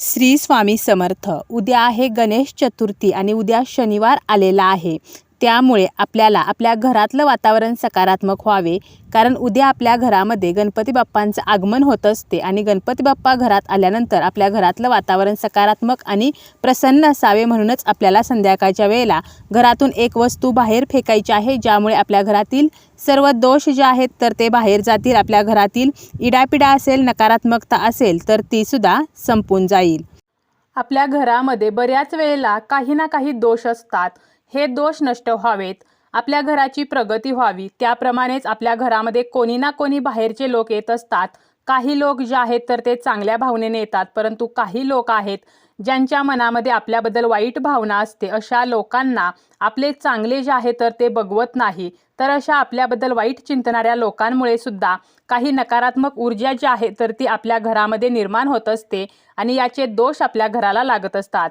श्री स्वामी समर्थ. उद्या आहे गणेश चतुर्थी आणि उद्या शनिवार आलेला आहे. त्यामुळे आपल्याला आपल्या घरातलं वातावरण सकारात्मक व्हावे. कारण उद्या आपल्या घरामध्ये गणपती बाप्पांचं आगमन होत असते आणि गणपती बाप्पा घरात आल्यानंतर आपल्या घरातलं वातावरण सकारात्मक आणि प्रसन्न असावे म्हणूनच आपल्याला संध्याकाळच्या वेळेला घरातून एक वस्तू बाहेर फेकायची आहे ज्यामुळे आपल्या घरातील सर्व दोष जे आहेत तर ते बाहेर जातील. आपल्या घरातील इडापिडा असेल नकारात्मकता असेल तर तीसुद्धा संपून जाईल. आपल्या घरामध्ये बऱ्याच वेळेला काही ना काही दोष असतात. हे दोष नष्ट व्हावेत. आपल्या घराची प्रगती व्हावी. त्याप्रमाणेच आपल्या घरामध्ये कोणी ना कोणी बाहेरचे लोक येत असतात. काही लोक जे आहेत तर ते चांगल्या भावनेने येतात परंतु काही लोक आहेत ज्यांच्या मनामध्ये आपल्याबद्दल वाईट भावना असते अशा लोकांना आपले चांगले जे आहे तर ते बघवत नाही. तर अशा आपल्याबद्दल वाईट चिंतणाऱ्या लोकांमुळे सुद्धा काही नकारात्मक ऊर्जा जी आहे तर ती आपल्या घरामध्ये निर्माण होत असते आणि याचे दोष आपल्या घराला लागत असतात.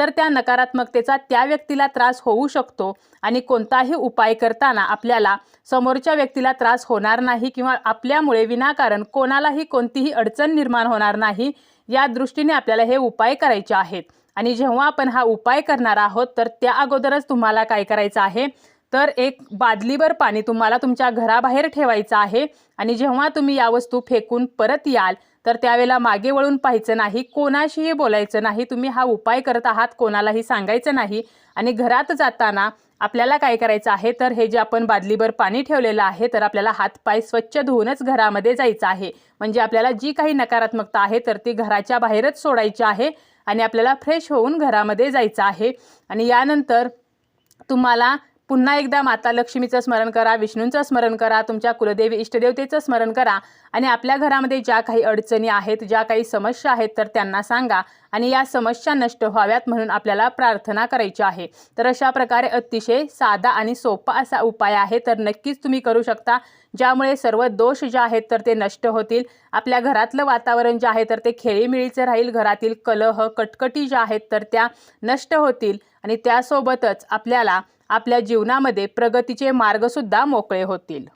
तर त्या नकारात्मकतेचा त्या व्यक्तीला त्रास होऊ शकतो. आणि कोणताही उपाय करताना आपल्याला समोरच्या व्यक्तीला त्रास होणार नाही किंवा आपल्यामुळे विनाकारण कोणालाही कोणतीही अडचण निर्माण होणार नाही या दृष्टीने आपल्याला हे उपाय करायचे आहेत. आणि जेव्हा आपण हा उपाय करणार आहोत तर त्या अगोदरच तुम्हाला काय करायचं आहे? तर एक बादलीभर पाणी तुम्हाला तुमच्या घराबाहेर ठेवायचं आहे. आणि जेव्हा तुम्ही या वस्तू फेकून परत याल तर त्यावेळेला मागे वळून पाहायचं नाही कोणाशीही बोलायचं नाही तुम्ही हा उपाय करत आहात कोणालाही सांगायचं नाही आणि घरात जाताना आपल्याला काय करायचं आहे तर हे जे आपण बादलीभर पाणी ठेवलेलं आहे तर आपल्याला हातपाय स्वच्छ धुवूनच घरामध्ये जायचं आहे. म्हणजे आपल्याला जी काही नकारात्मकता आहे तर ती घराच्या बाहेरच सोडायची आहे आणि आपल्याला फ्रेश होऊन घरामध्ये जायचं आहे. आणि यानंतर तुम्हाला पुन्हा एकदा माता लक्ष्मीचं स्मरण करा विष्णूंचं स्मरण करा तुमच्या कुलदेवी इष्टदेवतेचं स्मरण करा. आणि आपल्या घरामध्ये ज्या काही अडचणी आहेत ज्या काही समस्या आहेत तर त्यांना सांगा. आणि या समस्या नष्ट व्हाव्यात म्हणून आपल्याला प्रार्थना करायची आहे. तर अशा प्रकारे अतिशय साधा आणि सोपा असा उपाय आहे. तर नक्कीच तुम्ही करू शकता. ज्यामुळे सर्व दोष जे आहेत तर ते नष्ट होतील. आपल्या घरातलं वातावरण जे आहे तर ते खेळीमेळीचं राहील. घरातील कलह कटकटी ज्या आहेत तर त्या नष्ट होतील. आणि त्यासोबतच आपल्याला आपल्या जीवनामध्ये प्रगतीचे मार्गसुद्धा मोकळे होतील.